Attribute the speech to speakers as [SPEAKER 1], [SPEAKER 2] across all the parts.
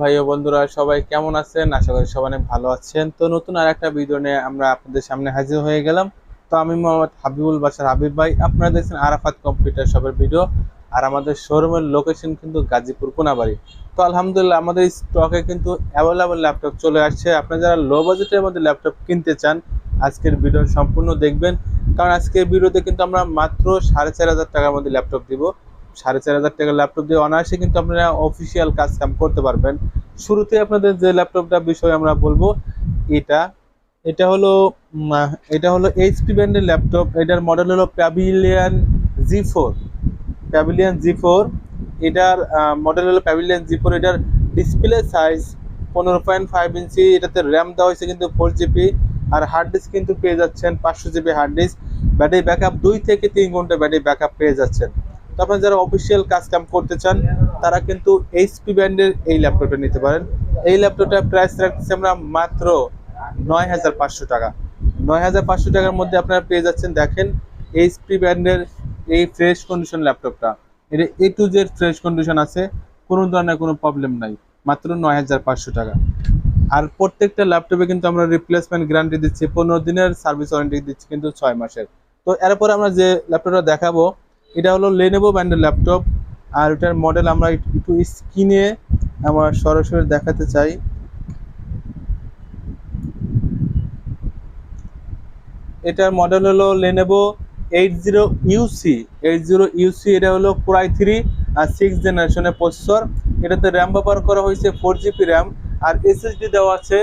[SPEAKER 1] ভাই ও বন্ধুরা, সবাই কেমন আছেন? আশা করি সবাই ভালো আছেন। তো নতুন আর একটা ভিডিও নিয়ে আমরা আপনাদের সামনে হাজির হয়ে গেলাম। তো আমি মোহাম্মদ হাবিবুল বাসার হাবিব ভাই, আপনারা দেখছেন আরাফাত কম্পিউটার শপের ভিডিও আর আমাদের শোরুমের লোকেশন কিন্তু গাজীপুর কোনাবাড়ি। তো আলহামদুলিল্লাহ, আমাদের স্টকে কিন্তু অ্যাভেলেবল ল্যাপটপ চলে আসছে। আপনারা যারা লো বাজেটের মধ্যে ল্যাপটপ কিনতে চান, আজকের ভিডিও সম্পূর্ণ দেখবেন। কারণ আজকের ভিডিওতে কিন্তু আমরা মাত্র সাড়ে চার হাজার টাকার মধ্যে ল্যাপটপ দিব। সাড়ে চার হাজার টাকার ল্যাপটপ দিয়ে অনায়াসে কিন্তু আপনারা অফিসিয়াল কাজ কাম করতে পারবেন। শুরুতে আপনাদের যে ল্যাপটপটা বিষয়ে আমরা বলব, এটা এটা হলো এটা হলো এইচপি ব্র্যান্ডের ল্যাপটপ এটার মডেল হলো pavilion G four pavilion G four এটার মডেল হলো প্যাভিলিয়ান জি ফোর এটার ডিসপ্লে সাইজ পনেরো পয়েন্ট ফাইভ ইঞ্চি, এটাতে র্যাম দেওয়া হয়েছে কিন্তু ফোর জিবি আর হার্ড ডিস্ক কিন্তু পেয়ে যাচ্ছেন পাঁচশো GB hard disk battery backup দুই থেকে তিন ঘণ্টা ব্যাটারি ব্যাকআপ পেয়ে যাচ্ছেন। আপনারা যারা অফিসিয়াল কাজ কাম করতে চান, তারা কিন্তু এইচপি ব্র্যান্ডের এই ল্যাপটপটা নিতে পারেন। এই ল্যাপটপটার প্রাইস রাখতেছি আমরা মাত্র নয় হাজার পাঁচশো টাকা। নয় হাজার পাঁচশো টাকার মধ্যে আপনারা পেয়ে যাচ্ছেন, দেখেন এইচপি ব্র্যান্ডের এই ফ্রেশ কন্ডিশন ল্যাপটপটা এটা A to Z fresh condition আছে, কোনো ধরনের কোনো প্রবলেম নাই, মাত্র নয় হাজার পাঁচশো টাকা। আর প্রত্যেকটা ল্যাপটপে কিন্তু আমরা রিপ্লেসমেন্ট গ্যারান্টি দিচ্ছি, পনেরো দিনের সার্ভিস ওয়ারেন্টি দিচ্ছি কিন্তু ছয় মাসের। তো এরপর আমরা যে ল্যাপটপটা দেখাবো এটা হলো লেনেভো ব্র্যান্ডের ল্যাপটপ আর এটার মডেল আমরা একটু- স্ক্রিনে আমার সরাসরি দেখাতে চাই। এটার মডেল হলো Lenovo eight zero UC eight zero UC এটা হলো কোরাই থ্রি আর সিক্স জেনারেশনের প্রসেসর এটাতে র্যাম ব্যবহার করা হয়েছে ফোর জিবি র্যাম আর এসএসডি দেওয়া আছে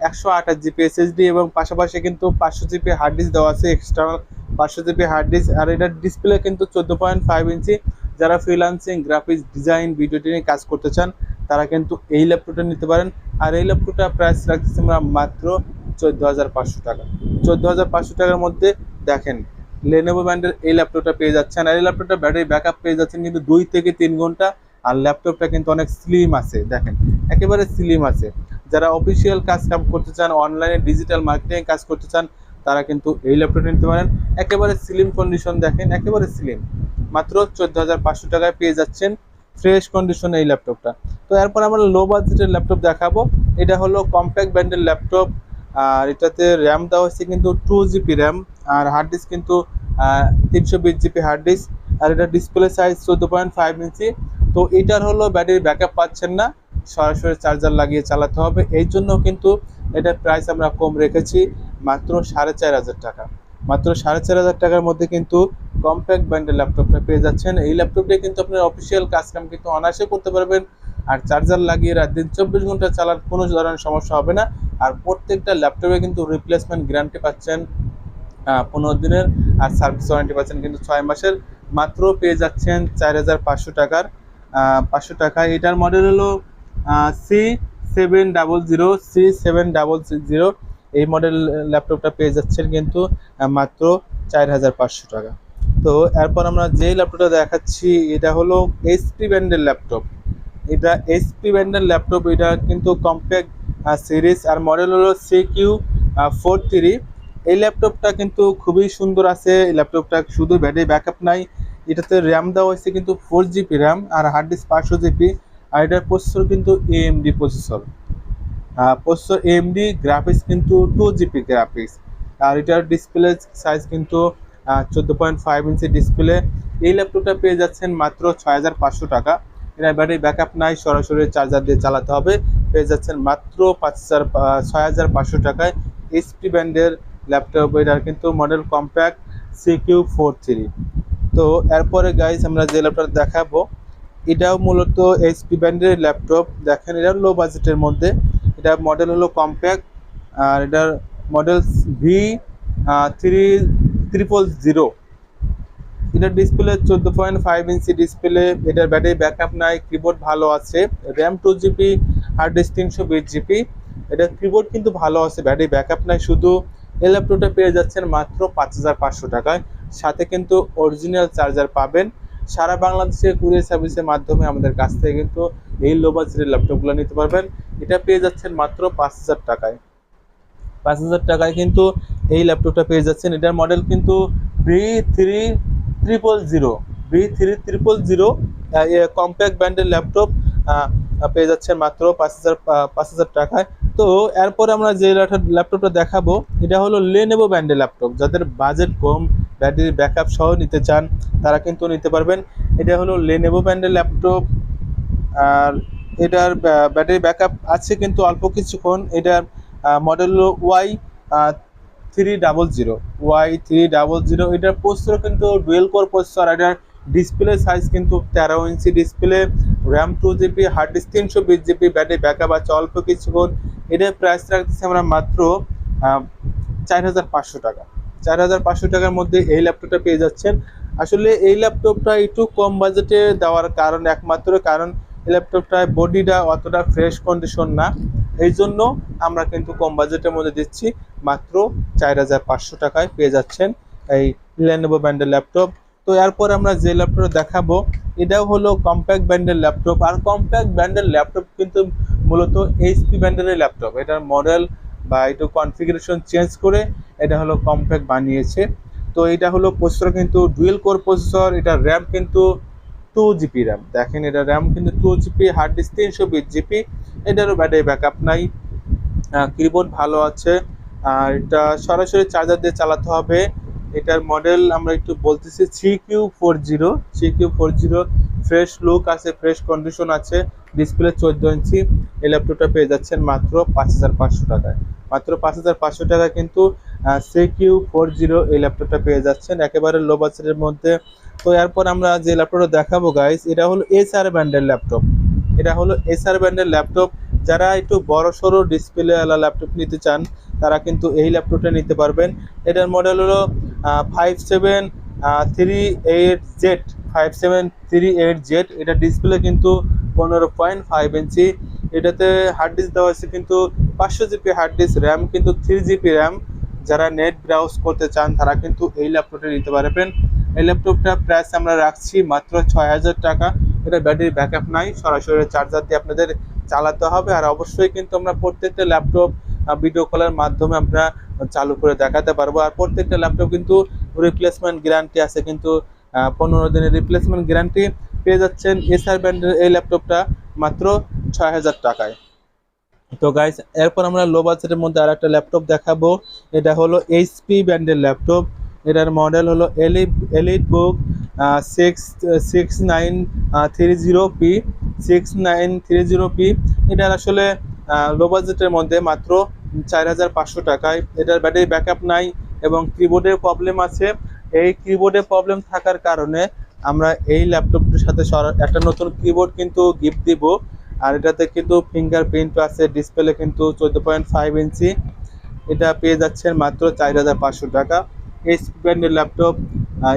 [SPEAKER 1] একশো আঠাশ জিবি এসএসডি এবং পাশাপাশি কিন্তু পাঁচশো জিবি হার্ড ডিস্ক দেওয়া আছে এক্সটার্নাল পাঁচশো জিবি হার্ড ডিস্ক আর এটার ডিসপ্লে কিন্তু চোদ্দ পয়েন্ট ফাইভ ইঞ্চি যারা ফ্রিলান্সিং গ্রাফিক্স ডিজাইন ভিডিও নিয়ে কাজ করতে চান, তারা কিন্তু এই ল্যাপটপটা নিতে পারেন। আর এই ল্যাপটপটা প্রাইস রাখতেছি আমরা মাত্র চোদ্দ হাজার পাঁচশো টাকা। চোদ্দ হাজার পাঁচশো টাকার মধ্যে দেখেন লেনোভো ব্র্যান্ডের এই ল্যাপটপটা পেয়ে যাচ্ছেন। আর এই ল্যাপটপটা ব্যাটারি ব্যাকআপ পেয়ে যাচ্ছেন কিন্তু দুই থেকে তিন ঘণ্টা। আর ল্যাপটপটা কিন্তু অনেক স্লিম আছে, দেখেন, একেবারে স্লিম আছে। যারা অফিসিয়াল কাজ কাম করতে চান অনলাইনে ডিজিটাল মার্কেটিং কাজ করতে চান তারা কিন্তু এই ল্যাপটপটা নিতে পারেন। একেবারে স্লিম কন্ডিশন দেখেন, একেবারে স্লিম মাত্র চোদ্দ হাজার পাঁচশো টাকায় পেয়ে যাচ্ছেন ফ্রেশ কন্ডিশনে এই ল্যাপটপটা তো এরপর আমরা লো বাজেটের ল্যাপটপ দেখাবো। এটা হলো কম্প্যাক্ট ব্র্যান্ডের ল্যাপটপ আর এটাতে র্যাম দেওয়া হচ্ছে কিন্তু টু জিবি র্যাম আর হার্ড ডিস্ক কিন্তু তিনশো বিশ জিবি হার্ড ডিস্ক আর এটা ডিসপ্লে সাইজ চোদ্দ পয়েন্ট ফাইভ ইঞ্চি তো এটার হলো ব্যাটারি ব্যাকআপ পাচ্ছেন না, সরাসরি চার্জার লাগিয়ে চালাতে হবে। এই জন্য কিন্তু এটার প্রাইস আমরা কম রেখেছি। মাত্র সাড়ে চার হাজার টাকা। মাত্র সাড়ে চার হাজার টাকার মধ্যে কিন্তু কম্প্যাক্ট ব্র্যান্ডের ল্যাপটপটা পেয়ে যাচ্ছেন। এই ল্যাপটপটা কিন্তু আপনার অফিসিয়াল কাজ কাম কিন্তু অনায়াসে করতে পারবেন। আর চার্জার লাগিয়ে রাত দিন চব্বিশ ঘণ্টা চালার কোনো ধরনের সমস্যা হবে না। আর প্রত্যেকটা ল্যাপটপে কিন্তু রিপ্লেসমেন্ট গ্যারান্টি পাচ্ছেন পনেরো দিনের। আর সার্ভিস ওয়ারেন্টি পাচ্ছেন কিন্তু ছয় মাসের। মাত্র পেয়ে যাচ্ছেন চার হাজার পাঁচশো টাকার। পাঁচশো টাকা এটার মডেল হলো C seven double zero C seven double zero এই মডেল ল্যাপটপটা পেয়ে যাচ্ছেন কিন্তু মাত্র চার হাজার পাঁচশো টাকা। তো এরপর আমরা যে ল্যাপটপটা দেখাচ্ছি, এটা হলো এইচপি ব্র্যান্ডের ল্যাপটপ এটা এইচপি ব্র্যান্ডের ল্যাপটপ এটা কিন্তু কম্প্যাক্ট সিরিজ আর মডেল হলো সি কিউ ফোর থ্রি এই ল্যাপটপটা কিন্তু খুবই সুন্দর আছে। এই ল্যাপটপটা শুধু ব্যাটারি ব্যাকআপ নাই, এটাতে র্যাম দেওয়া হয়েছে কিন্তু ফোর জিবি র্যাম আর হার্ড ডিস্ক পাঁচশো জিবি আর এটার প্রসেসর কিন্তু AMD processor processor MD graphics কিন্তু টু জিবি গ্রাফিক্স আর এটার ডিসপ্লে সাইজ কিন্তু চোদ্দ পয়েন্ট ফাইভ ইঞ্চি ডিসপ্লে এই ল্যাপটপটা পেয়ে যাচ্ছেন মাত্র ছয় হাজার পাঁচশো টাকা। এটা ব্যাটারি ব্যাকআপ নাই, সরাসরি চার্জার দিয়ে চালাতে হবে। পেয়ে যাচ্ছেন মাত্র পাঁচ হাজার ছয় হাজার পাঁচশো টাকায় এইচপি ব্র্যান্ডের ল্যাপটপ এটার কিন্তু model Compaq C Q four three তো এরপরে গাইজ আমরা যে ল্যাপটপ দেখাবো, এটাও মূলত এইচপি ব্র্যান্ডের ল্যাপটপ দেখেন এটা লো বাজেটের মধ্যে। এটা মডেল হলো কম্প্যাক্ট আর এটার model V three triple zero এটার ডিসপ্লে চোদ্দ পয়েন্ট ফাইভ ইঞ্চি ডিসপ্লে এটার ব্যাটারি ব্যাকআপ নাই কিবোর্ড ভালো আছে RAM two GB hard disk তিনশো বিশ জিবি এটার কিবোর্ড কিন্তু ভালো আছে ব্যাটারি ব্যাকআপ নাই শুধু। এই ল্যাপটপটা পেয়ে যাচ্ছেন মাত্র পাঁচ হাজার পাঁচশো টাকায়। সাথে কিন্তু অরিজিনাল চার্জার পাবেন। সারা বাংলাদেশে কুরিয়ার সার্ভিসের মাধ্যমে আমাদের কাছ থেকে কিন্তু এই লো বাজেটের ল্যাপটপগুলো নিতে পারবেন। এটা পেয়ে যাচ্ছেন মাত্র পাঁচ হাজার টাকায়। পাঁচ হাজার টাকায় কিন্তু এই ল্যাপটপটা পেয়ে যাচ্ছেন। এটার মডেল কিন্তু B three triple zero B three triple zero Compaq ব্র্যান্ডের ল্যাপটপ পেয়ে যাচ্ছেন মাত্র পাঁচ হাজার পাঁচ হাজার টাকায়। তো এরপরে আমরা যে ল্যাপটপটা দেখাবো, এটা হলো লেনেভো ব্র্যান্ডের ল্যাপটপ যাদের বাজেট কম ব্যাটারি ব্যাকআপ সহ নিতে চান, তারা কিন্তু নিতে পারবেন। এটা হলো লেনেভো ব্র্যান্ডের ল্যাপটপ আর এটার ব্যাটারি ব্যাকআপ আছে কিন্তু অল্প কিছুক্ষণ। এটার মডেল হলো Y three double zero Y three double zero এটার প্রসেসর কিন্তু ডুয়েল কোর প্রসেসর এটার ডিসপ্লে সাইজ কিন্তু তেরো inch display RAM two GB hard disk তিনশো বিশ জিবি ব্যাটারি ব্যাকআপ আছে অল্প কিছুক্ষণ। এটার প্রাইস রাখতেছি আমরা মাত্র চার হাজার পাঁচশো টাকা। চার হাজার পাঁচশো টাকার মধ্যে এই ল্যাপটপটা পেয়ে যাচ্ছেন। আসলে এই ল্যাপটপটা একটু কম বাজেটে দেওয়ার কারণ একমাত্র, কারণ এই ল্যাপটপটায় বডিটা অতটা ফ্রেশ কন্ডিশন না। এই জন্য আমরা কিন্তু কম বাজেটের মধ্যে দিচ্ছি। মাত্র চার হাজার পাঁচশো টাকায় পেয়ে যাচ্ছেন এই লেনোভো ব্র্যান্ডের ল্যাপটপ তো এরপর আমরা যে ল্যাপটপটা দেখাবো, এটাও হলো কম্প্যাক্ট ব্র্যান্ডের ল্যাপটপ আর কম্প্যাক্ট ব্র্যান্ডের ল্যাপটপ কিন্তু মূলত এইচপি ব্র্যান্ডের ল্যাপটপ এটার মডেল বা একটু কনফিগারেশন চেঞ্জ করে এটা হলো কম্প্যাক্ট বানিয়েছে। তো এটা হলো প্রসেসর কিন্তু ডুয়েল কোর প্রসেসর এটা র্যাম কিন্তু টু জিবি র্যাম দেখেন এটা র্যাম কিন্তু টু জিবি হার্ড ডিস্ক তিনশো বিশ জিবি এটারও ব্যাটারি ব্যাকআপ নাই। কিবোর্ড ভালো আছে। আর এটা সরাসরি চার্জার দিয়ে চালাতে হবে। এটার মডেল আমরা একটু বলতেছি three Q four zero three Q four zero fresh look আছে, ফ্রেশ কন্ডিশন আছে ডিসপ্লে চোদ্দ ইঞ্চি, এই ল্যাপটপটা পেয়ে যাচ্ছেন মাত্র পাঁচ হাজার পাঁচশো টাকায়। মাত্র পাঁচ হাজার পাঁচশো টাকায় কিন্তু সি কিউ ফোর জিরো এই ল্যাপটপটা পেয়ে যাচ্ছেন, একেবারে লো বাজেটের মধ্যে। তো এরপর আমরা যে ল্যাপটপটা দেখাবো গাইস এটা হলো এস আর ব্র্যান্ডের ল্যাপটপ এটা হলো এস আর ব্র্যান্ডের ল্যাপটপ যারা একটু বড় সড়ো ডিসপ্লে ওয়ালা ল্যাপটপ নিতে চান, তারা কিন্তু এই ল্যাপটপটা নিতে পারবেন। এটার মডেল হলো five seven three eight Z five seven three eight Z এটা ডিসপ্লে কিন্তু পনেরো পয়েন্ট ফাইভ ইঞ্চি। এটাতে হার্ড ডিস্ক দেওয়া আছে কিন্তু পাঁচশো জিবি হার্ড ডিস্ক র্যাম কিন্তু থ্রি জিবি র্যাম যারা নেট ব্রাউজ করতে চান, তারা কিন্তু এই ল্যাপটপটা নিতে পারবেন এই ল্যাপটপটা প্রাইস আমরা রাখছি মাত্র ছয় হাজার টাকা। এটা ব্যাটারি ব্যাকআপ নাই, সরাসরি চার্জার দিয়ে আপনাদের চালাতে হবে। আর অবশ্যই কিন্তু আমরা প্রত্যেকটা ল্যাপটপ ভিডিও কলের মাধ্যমে আমরা চালু করে দেখাতে পারব। আর প্রত্যেকটা ল্যাপটপ কিন্তু রিপ্লেসমেন্ট গ্যারান্টি আছে, কিন্তু পনেরো দিনের রিপ্লেসমেন্ট গ্যারান্টি পেয়ে যাচ্ছেন এসআর ব্র্যান্ডের এই ল্যাপটপটা মাত্র ছয় হাজার টাকায়। তো গাইস এরপর আমরা লো বাজেটের মধ্যে আর একটা ল্যাপটপ দেখাবো। এটা হলো এইচপি ব্র্যান্ডের ল্যাপটপ এটার মডেল হলো elite elite book six six nine three zero P six nine three zero P এটার আসলে লো বাজেটের মধ্যে মাত্র চার হাজার পাঁচশো টাকায়। এটার ব্যাটারি ব্যাকআপ নাই এবং কিবোর্ডের প্রবলেম আছে। এই কিবোর্ডের প্রবলেম থাকার কারণে আমরা এই ল্যাপটপটির সাথে একটা নতুন কিবোর্ড কিন্তু গিফট দিব। আর এটাতে কিন্তু ফিঙ্গারপ্রিন্ট আছে ডিসপ্লে কিন্তু চোদ্দ পয়েন্ট ফাইভ ইঞ্চি। এটা পেয়ে যাচ্ছেন মাত্র চার হাজার পাঁচশো টাকা। এইচ ব্র্যান্ডের laptop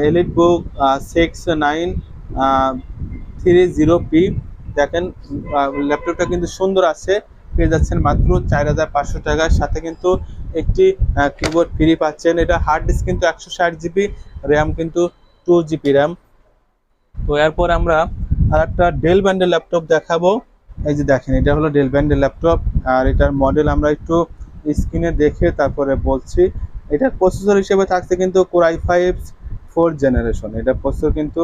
[SPEAKER 1] elite book six nine three zero P দেখেন ল্যাপটপটা কিন্তু সুন্দর আছে। পেয়ে যাচ্ছেন মাত্র চার হাজার পাঁচশো টাকার। সাথে কিন্তু একটি কিবোর্ড ফ্রি পাচ্ছেন। এটা হার্ড ডিস্ক কিন্তু একশো ষাট জিবি র্যাম কিন্তু টু জিবি র্যাম তো এরপর আমরা আর একটা ডেল ব্র্যান্ডের ল্যাপটপ দেখাবো। এই যে দেখেন, এটা হলো ডেল ব্র্যান্ডের ল্যাপটপ আর এটার মডেল আমরা একটু স্ক্রিনে দেখে তারপরে বলছি। এটার প্রসেসর হিসেবে থাকছে কিন্তু core i five four generation এটা প্রসেসর কিন্তু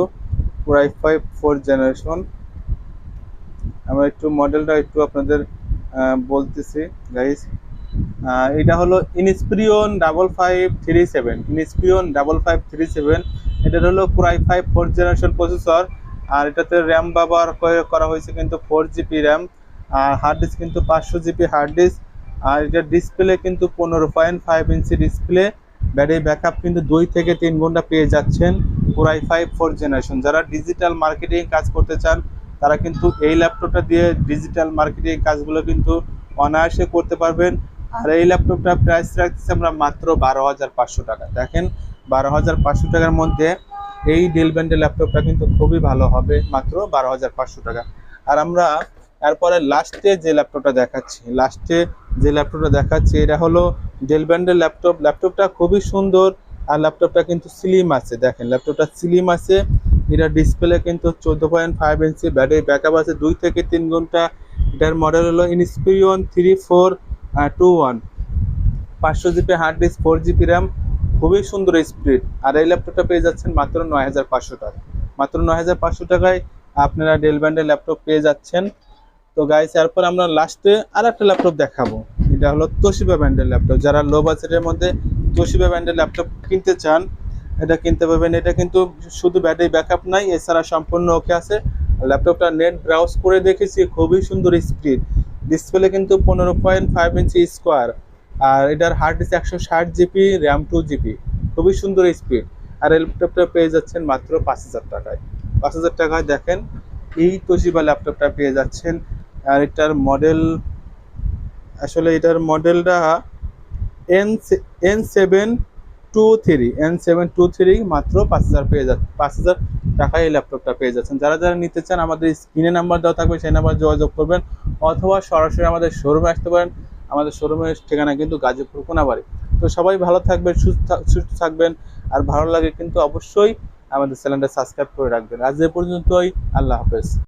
[SPEAKER 1] core i five four generation আমরা একটু মডেলটা একটু আপনাদের বলতেছি গাইস এটা হলো Inspiron double five three seven Inspiron double five three seven এটার হলো core i five four generation processor আর এটাতে র্যাম ব্যবহার করে- হয়েছে কিন্তু ফোর জিবি র্যাম আর হার্ড ডিস্ক কিন্তু পাঁচশো জিবি হার্ড ডিস্ক আর এটার ডিসপ্লে কিন্তু পনেরো point five inch display battery backup কিন্তু দুই থেকে তিন ঘণ্টা পেয়ে যাচ্ছেন core i five four generation যারা ডিজিটাল মার্কেটিং কাজ করতে চান, তারা কিন্তু এই ল্যাপটপটা দিয়ে ডিজিটাল মার্কেটিং কাজগুলো কিন্তু অনায়াসে করতে পারবেন। আর এই ল্যাপটপটা প্রাইস রাখতেছি আমরা মাত্র বারো হাজার পাঁচশো টাকা। দেখেন, বারো হাজার পাঁচশো টাকার মধ্যে এই ডেল ব্র্যান্ডের ল্যাপটপটা কিন্তু খুবই ভালো হবে, মাত্র বারো হাজার পাঁচশো টাকা। আর আমরা তারপরে লাস্টে যে ল্যাপটপটা দেখাচ্ছি লাস্টে যে ল্যাপটপটা দেখাচ্ছি, এটা হলো ডেল ব্র্যান্ডের ল্যাপটপ ল্যাপটপটা খুবই সুন্দর আর ল্যাপটপটা কিন্তু স্লিম আছে, দেখেন ল্যাপটপটা স্লিম আছে। এটা ডিসপ্লে কিন্তু চোদ্দ point five inch battery backup আছে, দুই থেকে তিন ঘণ্টা। এটার মডেল হলো Inspiron three four two one পাঁচশো GB hard disk four GB RAM খুবই সুন্দর স্পিড আর এই ল্যাপটপটা পেয়ে যাচ্ছেন মাত্র নয় হাজার পাঁচশো টাকা। মাত্র নয় হাজার পাঁচশো টাকায় আপনারা ডেল ব্র্যান্ডের ল্যাপটপ পেয়ে যাচ্ছেন। তো গাইস এরপর আমরা লাস্টে আর একটা ল্যাপটপ দেখাবো। এটা হলো তোশিবা ব্র্যান্ডের ল্যাপটপ যারা লো বাজেটের মধ্যে তোশিবা ব্র্যান্ডের ল্যাপটপ কিনতে চান, এটা কিনতে পারবেন। এটা কিন্তু শুধু ব্যাটারি ব্যাকআপ নাই, এছাড়া সম্পূর্ণ ওকে আছে। ল্যাপটপটা নেট ব্রাউজ করে দেখেছি, খুবই সুন্দর স্ক্রিন ডিসপ্লে কিন্তু পনেরো পয়েন্ট ফাইভ ইঞ্চি স্কোয়ার আর এটার হার্ড ডিস্ক একশো ষাট জিবি র্যাম টু জিবি খুবই সুন্দর স্পিড আর এই ল্যাপটপটা পেয়ে যাচ্ছেন মাত্র পাঁচ হাজার টাকায়। পাঁচ হাজার টাকায় দেখেন, এই তোশিবা ল্যাপটপটা পেয়ে যাচ্ছেন। আর এটার মডেল আসলে এটার মডেলটা N N seven two three N seven two three মাত্র পাঁচ হাজার পেয়ে যাচ্ছে, পাঁচ হাজার টাকায় এই ল্যাপটপটা পেয়ে যাচ্ছেন। যারা যারা নিতে চান, আমাদের স্ক্রিনে নাম্বার দেওয়া থাকবে, সেই নাম্বার যোগাযোগ করবেন অথবা সরাসরি আমাদের শোরুমে আসতে পারেন। আমাদের শোরুমের ঠিকানা কিন্তু গাজীপুর কোনাবাড়ি। তো সবাই ভালো থাকবেন, সুস্থ সুস্থ থাকবেন। আর ভালো লাগে কিন্তু অবশ্যই আমাদের চ্যানেলটা সাবস্ক্রাইব করে রাখবেন। আজ এ পর্যন্তই, আল্লাহ হাফেজ।